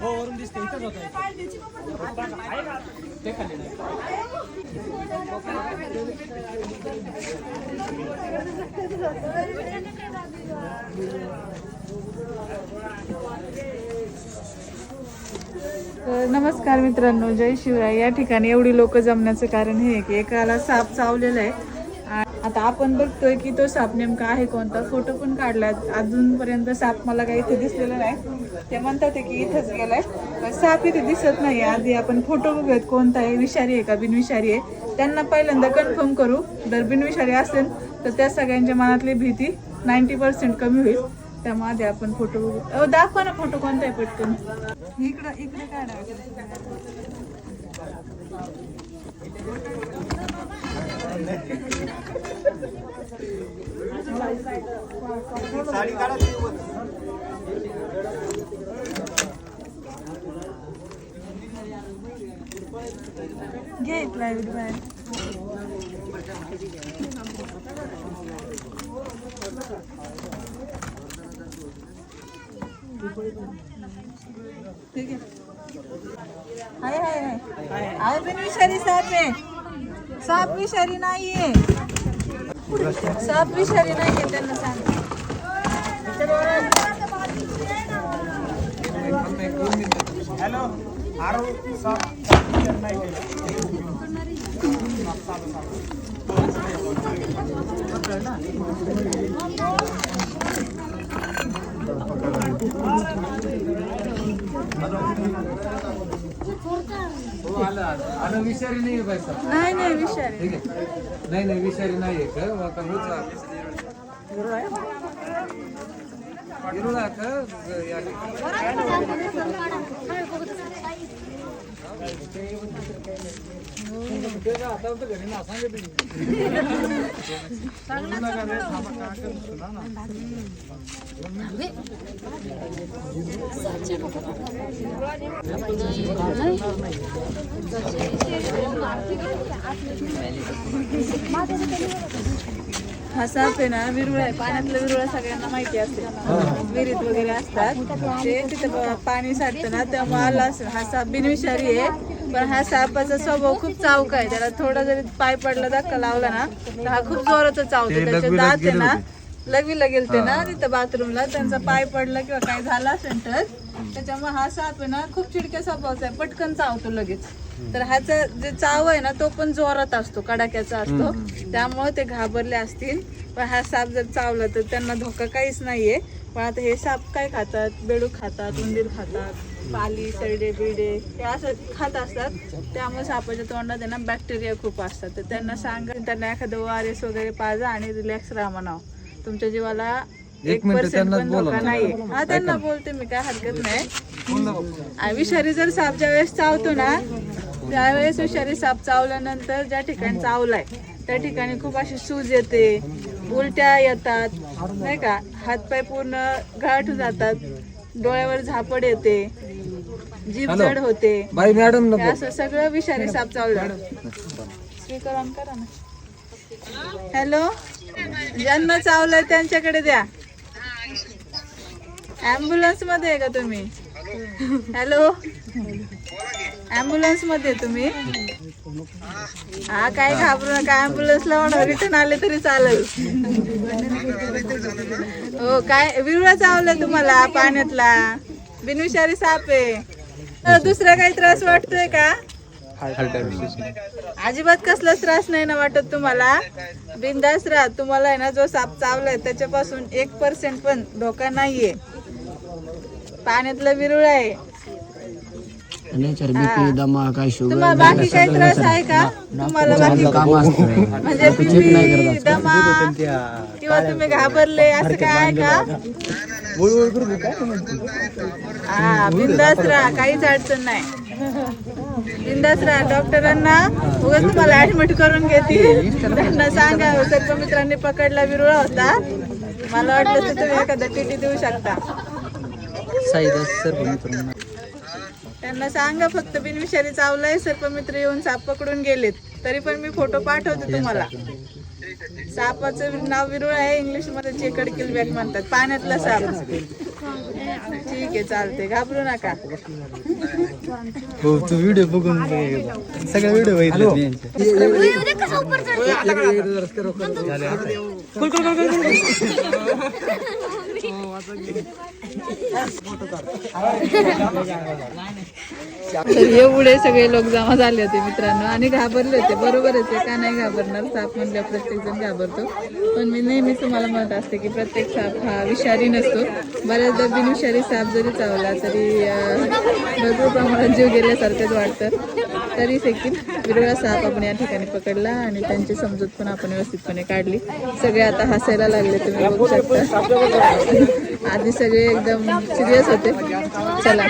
हो वरून दिसते इथंच होतं ते खाली नाही तर नमस्कार मित्रांनो जय शिवराय. या ठिकाणी एवढी लोक जमण्याचं कारण हे आहे की एकाला साप चावलेला आहे. आता आपण बघतोय की तो साप नेमका आहे कोणता. फोटो पण काढला अजूनपर्यंत साप मला काही इथे दिसलेला नाही. ते म्हणतात आहे की इथंच गेलाय. पण साप इथे दिसत नाही. आधी आपण फोटो बघूयात कोणता आहे. विषारी आहे का? बिनविषारी आहे. त्यांना पहिल्यांदा कन्फर्म करू. जर बिनविषारी असेल तर त्या सगळ्यांच्या मनातली भीती नाईन्टी पर्सेंट कमी होईल. त्यामध्ये आपण फोटो बघू. दाखवा ना फोटो कोणता आहे पटकन? इकडं इकडे काढा. घे इथला बाहेर. ठीक आहे हाय हाय हाय। आहे पण विषारी साप आहे साप विषारी नाहीये साप विषारी नाहीये त्यांना सांग हॅलो आरो साप नाही केलं हो आलं विषारी नाही पैसा नाही नाही विषारी. ठीक आहे. नाही नाही विषारी नाही आहे. का आता हेच हिरुळा का या ठिकाणी हा साप आहे ना विरुळ आहे. पाण्यातलं विरुळ सगळ्यांना माहिती असते. विहिरीत वगैरे असतात. ते तिथं पाणी साठतं ना तेव्हा आला असेल. हा साप बिनविषारी आहे. पण हा सापाचा स्वभाव खूप चावका आहे. त्याला थोडा जरी पाय पडला धक्का लावला ना तर हा खूप जोराचा चावतो. त्याचे दात आहे ना लघवीला गेलते ना तिथं बाथरूमला. त्यांचा पाय पडला किंवा काय झाला असेल तर त्याच्यामुळे हा साप आहे ना खूप चिडक्या स्वभावाचा आहे. पटकन चावतो लगेच. तर ह्याचा जे चाव आहे ना तो पण जोरात असतो कडाक्याचा असतो. त्यामुळे ते घाबरले असतील. पण हा साप जर चावला तर त्यांना धोका काहीच नाहीये. पण आता हे साप काय खातात? बेडूक खातात उंदीर खातात पाली सरडे बिडे हे असं खात असतात. त्यामुळे सापाच्या तोंडात आहे ना बॅक्टेरिया खूप असतात. तर त्यांना सांगा त्यांना एखादं वारेस वगैरे पाजा आणि रिलॅक्स राहा म्हणावं. तुमच्या जीवाला एक पर्सेंट पण धोका. नाहीये. हा त्यांना बोलते मी काय हरकत नाही. विषारी जर साप ज्या वेळेस चावतो ना त्यावेळेस विषारी साप चावल्यानंतर ज्या ठिकाणी चावलाय त्या ठिकाणी खूप अशी सूज येते उलट्या येतात नाही का? हातपाय पूर्ण गाठून जातात डोळ्यावर झापड येते जीभ. जड होते. बाई मॅडम हे असं सगळं विषारी साप चावलं स्पीकर ऑन करा ना. हॅलो? ज्यांना चावलंय त्यांच्याकडे द्या. ऍम्ब्युलन्समध्ये आहे का तुम्ही? हॅलो? ॲम्ब्युलन्समध्ये तुम्ही? हा काय घाबरू नका. ॲम्ब्युलन्सला म्हणा रिटर्न आले तरी चालेल. हो काय? विरुळा चावलं तुम्हाला पाण्यातला. बिनविषारी साप आहे. दुसरा काही त्रास वाटतोय का? अजिबात कसलाच त्रास नाही ना वाटत तुम्हाला. बिंदास राहा. तुम्हाला आहे ना जो साप चावलाय त्याच्यापासून एक पर्सेंट पण धोका नाहीये. पाण्यातलं विरुळ आहे. नेचर बीपी दमा काय शुगर तुम्हाला बाकी काही त्रास आहे का? तुम्हाला बाकी काम असतं. म्हणजे दमा किंवा तुम्ही घाबरले असं काय आहे का? हा बिंदास राहा काहीच अडचण नाही. बिंदास राहा डॉक्टरांना उगाच तुम्हाला ऍडमिट करून घेतील त्यांना सांगा सर्व मित्रांनी पकडला विरुळा होता. मला वाटलं तर तुम्ही एखादा टीटी देऊ शकता. साईदास त्यांना सांगा फक्त बिनविषारी चावलाय सर्पमित्र येऊन साप पकडून गेलेत तरी पण मी फोटो पाठवते तुम्हाला सापाचं नाव विरुळ आहे इंग्लिशमध्ये चेकड किलबॅक म्हणतात पाण्यातला साप ठीक आहे चालते घाबरू नका हो तू व्हिडिओ बघून सगळे व्हिडिओ बघितले. तर एवढे सगळे लोक जमा झाले होते मित्रांनो. आणि घाबरले होते. बरोबरच आहे का नाही घाबरणार? साप म्हणल्या प्रत्येक जण घाबरतो. पण मी नेहमी तुम्हाला म्हणत असते की प्रत्येक साप हा विषारी नसतो. बऱ्याचदा बिनविषारी साप जरी चावला तरी भरपूर प्रमाणात जीव गेल्यासारखंच वाटतं. तरी देखील विरळा साप आपण या ठिकाणी पकडला आणि त्यांची समजूत पण आपण व्यवस्थितपणे काढली. सगळे आता हसायला लागले तुम्ही बघू शकता. आधी सगळे एकदम सिरियस होते. चला.